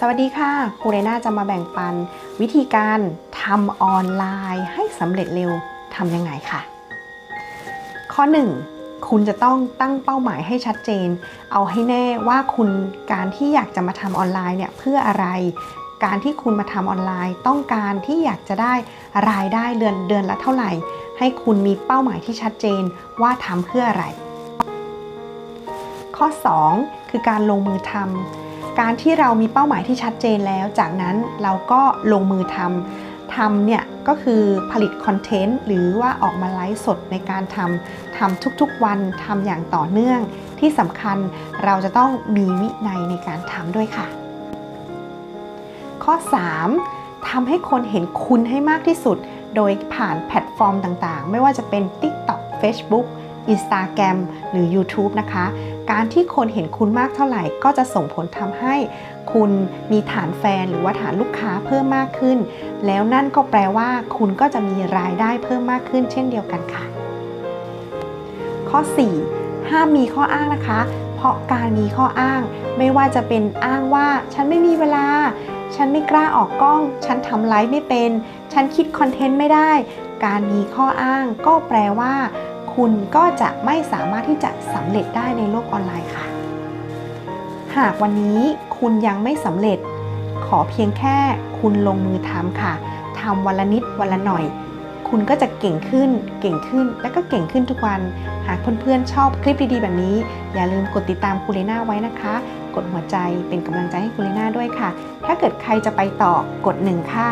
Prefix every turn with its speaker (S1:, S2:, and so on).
S1: สวัสดีค่ะครูเรน่าจะมาแบ่งปัน วิธีการทำออนไลน์ให้สำเร็จเร็วทำยังไงค่ะ ข้อ 1 คุณจะต้องตั้งเป้าหมายให้ชัดเจน เอาให้แน่ว่าคุณการที่อยากจะมาทำออนไลน์เนี่ยเพื่ออะไร การที่คุณมาทำออนไลน์ ต้องการที่อยากจะได้รายได้เดือนเดือนละเท่าไหร่ ให้คุณมีเป้าหมายที่ชัดเจนว่าทำเพื่ออะไร ข้อ 2 คือการลงมือทำ การที่เรามีเป้าหมายที่ชัดเจนแล้ว จากนั้นเราก็ลงมือทำทำเนี่ยก็คือผลิตคอนเทนต์หรือว่าออกมาไลฟ์สดในการทำทำทุกๆวันทำอย่างต่อเนื่อง ที่สำคัญเราจะต้องมีวินัยในการทำด้วยค่ะ ข้อ 3ทำให้คนเห็นคุณให้มากที่สุด โดยผ่านแพลตฟอร์มต่างๆ ไม่ว่าจะเป็น TikTok Facebook Instagram หรือ YouTube นะคะ การที่คนเห็นคุณมากเท่าไหร่ ก็จะส่งผลทำให้คุณมีฐานแฟนหรือว่าฐานลูกค้าเพิ่มมากขึ้น แล้วนั่นก็แปลว่าคุณก็จะมีรายได้เพิ่มมากขึ้น เช่นเดียวกันค่ะ ข้อ 4 ห้ามมีข้ออ้างนะคะ เพราะการมีข้ออ้าง ไม่ว่าจะเป็นอ้างว่า ฉันไม่มีเวลา ฉันไม่กล้าออกกล้อง ฉันทำไลฟ์ไม่เป็น ฉันคิดคอนเทนต์ไม่ได้ การมีข้ออ้างก็แปลว่า คุณก็จะไม่สามารถที่จะสำเร็จได้ในโลกออนไลน์ค่ะ หากวันนี้คุณยังไม่สำเร็จ ขอเพียงแค่คุณลงมือทำค่ะทำวันละนิดวันละหน่อย คุณก็จะเก่งขึ้น เก่งขึ้น และก็เก่งขึ้นทุกวัน หากเพื่อนๆชอบคลิปดีๆแบบนี้ อย่าลืมกดติดตามคูเลน่าไว้นะคะ กดหัวใจเป็นกำลังใจให้คูเลน่าด้วยค่ะ ถ้าเกิดใครจะไปต่อกดหนึ่งค่ะ